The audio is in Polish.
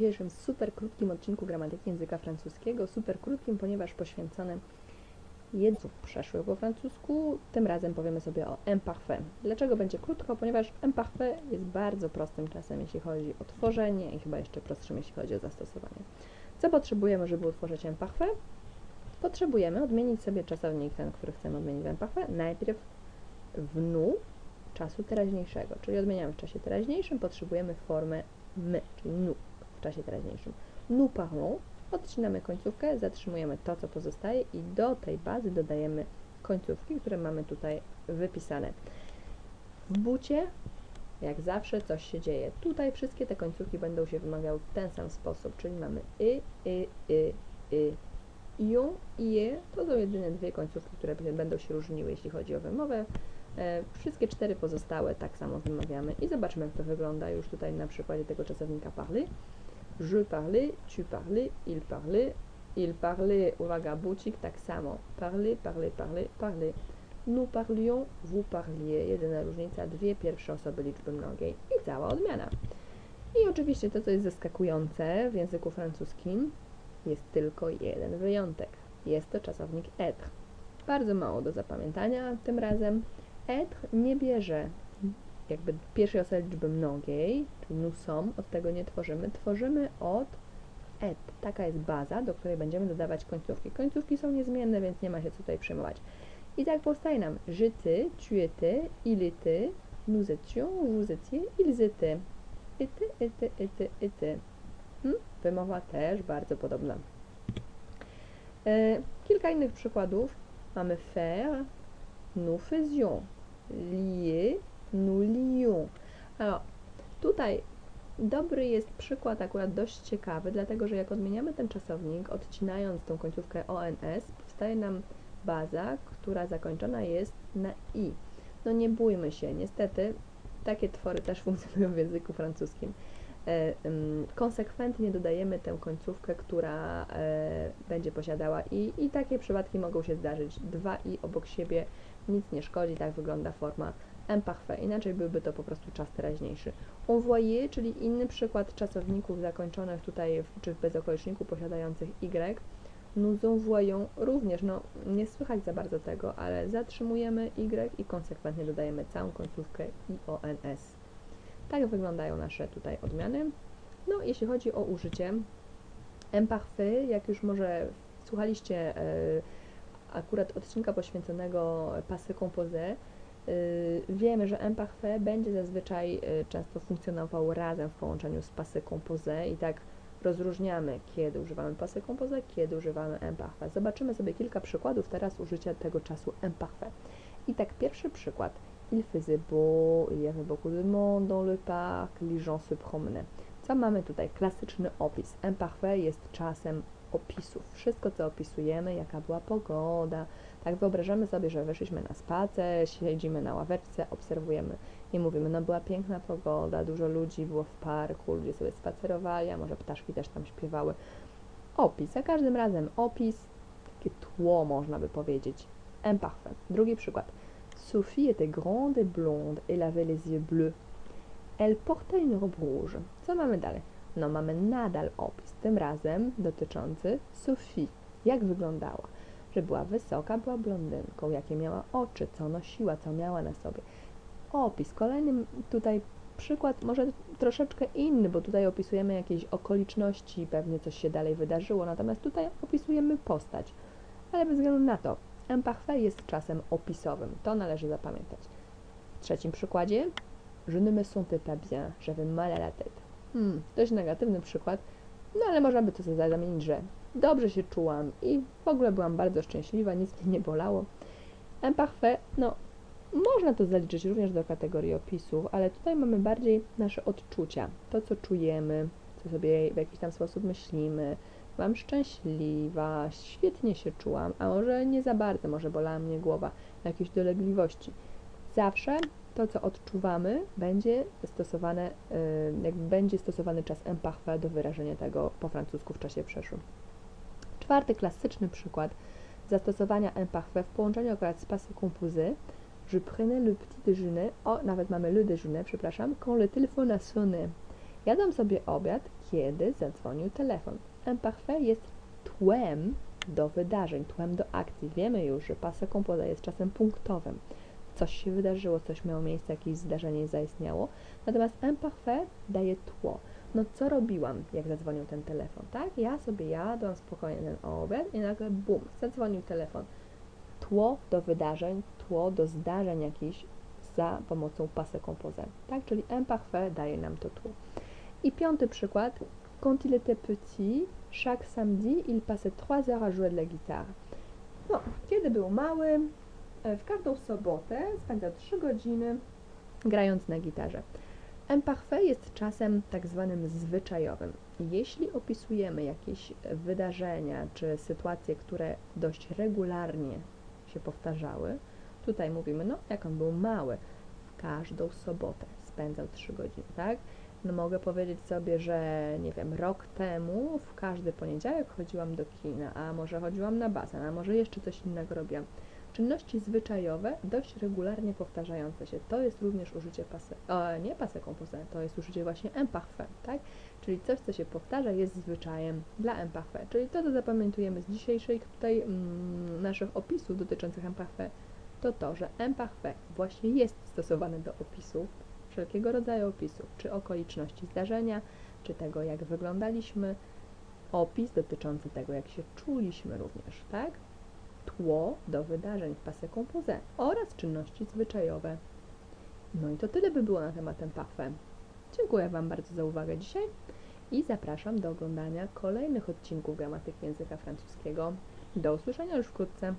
dzisiejszym super krótkim odcinku gramatyki języka francuskiego. Super krótkim, ponieważ poświęcony jedzów przeszłych po francusku. Tym razem powiemy sobie o imparfait. Dlaczego będzie krótko? Ponieważ imparfait jest bardzo prostym czasem, jeśli chodzi o tworzenie i chyba jeszcze prostszym, jeśli chodzi o zastosowanie. Co potrzebujemy, żeby utworzyć imparfait? Potrzebujemy odmienić sobie czasownik ten, który chcemy odmienić w imparfait, najpierw w nu czasu teraźniejszego, czyli odmieniamy w czasie teraźniejszym, potrzebujemy formę my, czyli nu w czasie teraźniejszym. Nous parlons, odcinamy końcówkę, zatrzymujemy to, co pozostaje i do tej bazy dodajemy końcówki, które mamy tutaj wypisane. W bucie, jak zawsze, coś się dzieje. Tutaj wszystkie te końcówki będą się wymawiały w ten sam sposób, czyli mamy y, y, y, y, ion, ie, to są jedyne dwie końcówki, które będą się różniły, jeśli chodzi o wymowę. E, wszystkie cztery pozostałe tak samo wymawiamy i zobaczmy, jak to wygląda już tutaj na przykładzie tego czasownika parler. Je parlais, tu parlais, il parlait, il parlait, uwaga, bucik tak samo. Parler, parler, parler, parler. Nous parlions, vous parliez. Jedyna różnica, dwie pierwsze osoby liczby mnogiej i cała odmiana. I oczywiście to, co jest zaskakujące w języku francuskim, jest tylko jeden wyjątek. Jest to czasownik être. Bardzo mało do zapamiętania tym razem. Être nie bierze jakby pierwszej osoby liczby mnogiej, czyli nous sommes, od tego nie tworzymy, tworzymy od et. Taka jest baza, do której będziemy dodawać końcówki. Końcówki są niezmienne, więc nie ma się co tutaj przejmować. I tak powstaje nam j'étais, tu étais, il était, nous étions, vous étiez, ils étaient. Était, était, était, était. Hmm? Wymowa też bardzo podobna. E, kilka innych przykładów. Mamy faire, nous faisions, lier, Alors, tutaj dobry jest przykład akurat dość ciekawy, dlatego że jak odmieniamy ten czasownik, odcinając tą końcówkę ONS, powstaje nam baza, która zakończona jest na i. No nie bójmy się, niestety takie twory też funkcjonują w języku francuskim. E, konsekwentnie dodajemy tę końcówkę, która e, będzie posiadała i, i takie przypadki mogą się zdarzyć. Dwa i obok siebie nic nie szkodzi, tak wygląda forma imparfait, inaczej byłby to po prostu czas teraźniejszy. Envoyer, czyli inny przykład czasowników zakończonych tutaj, w, czy w bezokoliczniku posiadających y, nous envoyons również, no nie słychać za bardzo tego, ale zatrzymujemy y i konsekwentnie dodajemy całą końcówkę ions. Tak wyglądają nasze tutaj odmiany. No, jeśli chodzi o użycie imparfait, jak już może słuchaliście e, akurat odcinka poświęconego passé composé, y, wiemy, że imparfait będzie zazwyczaj y, często funkcjonował razem w połączeniu z passé composé i tak rozróżniamy, kiedy używamy passé composé, kiedy używamy imparfait. Zobaczymy sobie kilka przykładów teraz użycia tego czasu imparfait. I tak pierwszy przykład. Il faisait beau, il y avait beaucoup de monde dans le parc, les gens se promenaient. Co mamy tutaj? Klasyczny opis. Imparfait jest czasem opisów. Wszystko, co opisujemy, jaka była pogoda. Tak wyobrażamy sobie, że weszliśmy na spacer, siedzimy na ławeczce, obserwujemy i mówimy, no była piękna pogoda, dużo ludzi było w parku, ludzie sobie spacerowali, a może ptaszki też tam śpiewały. Opis, za każdym razem opis, takie tło można by powiedzieć. Imparfait. Drugi przykład. Sophie était grande et blonde, elle avait les yeux bleus. Elle portait une robe rouge. Co mamy dalej? No mamy nadal opis, tym razem dotyczący Sofii. Jak wyglądała? Że była wysoka, była blondynką, jakie miała oczy, co nosiła, co miała na sobie. Opis. Kolejny tutaj przykład, może troszeczkę inny, bo tutaj opisujemy jakieś okoliczności, pewnie coś się dalej wydarzyło, natomiast tutaj opisujemy postać. Ale bez względu na to, imparfait jest czasem opisowym. To należy zapamiętać. W trzecim przykładzie, je ne me sentais pas bien, j'avais mal à la tête. Hmm, dość negatywny przykład, no ale można by to zamienić, że dobrze się czułam i w ogóle byłam bardzo szczęśliwa, nic mnie nie bolało. Imparfait, no można to zaliczyć również do kategorii opisów, ale tutaj mamy bardziej nasze odczucia, to co czujemy, sobie w jakiś tam sposób myślimy. Byłam szczęśliwa, świetnie się czułam, a może nie za bardzo, może bolała mnie głowa, jakieś dolegliwości. Zawsze to, co odczuwamy, będzie stosowane, jakby będzie stosowany czas imparfait do wyrażenia tego po francusku w czasie przeszłym. Czwarty klasyczny przykład zastosowania imparfait w połączeniu akurat z passé composé. Je prenais le petit déjeuner, o, nawet mamy le déjeuner, przepraszam, quand le téléphone a sonné. Jadłam sobie obiad, kiedy zadzwonił telefon. Imparfait jest tłem do wydarzeń, tłem do akcji. Wiemy już, że passé composé jest czasem punktowym. Coś się wydarzyło, coś miało miejsce, jakieś zdarzenie zaistniało. Natomiast imparfait daje tło. No co robiłam, jak zadzwonił ten telefon, tak? Ja sobie jadłam spokojnie ten obiad i nagle bum, zadzwonił telefon. Tło do wydarzeń, tło do zdarzeń jakichś za pomocą passé composé, tak? Czyli imparfait daje nam to tło. I piąty przykład. Quand il était petit, chaque samedi, il passait heures à jouer de la guitare. No, kiedy był mały, e, w każdą sobotę spędzał 3 godziny grając na gitarze. Imparfait jest czasem tak zwanym zwyczajowym. Jeśli opisujemy jakieś wydarzenia czy sytuacje, które dość regularnie się powtarzały, tutaj mówimy, no jak on był mały, w każdą sobotę spędzał 3 godziny, tak? No mogę powiedzieć sobie, że nie wiem, rok temu w każdy poniedziałek chodziłam do kina, a może chodziłam na basen, a może jeszcze coś innego robiłam. Czynności zwyczajowe, dość regularnie powtarzające się. To jest również użycie passé, e, nie passé composé, to jest użycie właśnie imparfait, tak? Czyli coś, co się powtarza, jest zwyczajem dla imparfait. Czyli to, co zapamiętujemy z dzisiejszych tutaj mm, naszych opisów dotyczących imparfait, to to, że imparfait właśnie jest stosowany do opisów, wszelkiego rodzaju opisów, czy okoliczności zdarzenia, czy tego, jak wyglądaliśmy, opis dotyczący tego, jak się czuliśmy również, tak? Tło do wydarzeń w passé composé oraz czynności zwyczajowe. No i to tyle by było na temat imparfait. Dziękuję Wam bardzo za uwagę dzisiaj i zapraszam do oglądania kolejnych odcinków gramatyki języka francuskiego. Do usłyszenia już wkrótce.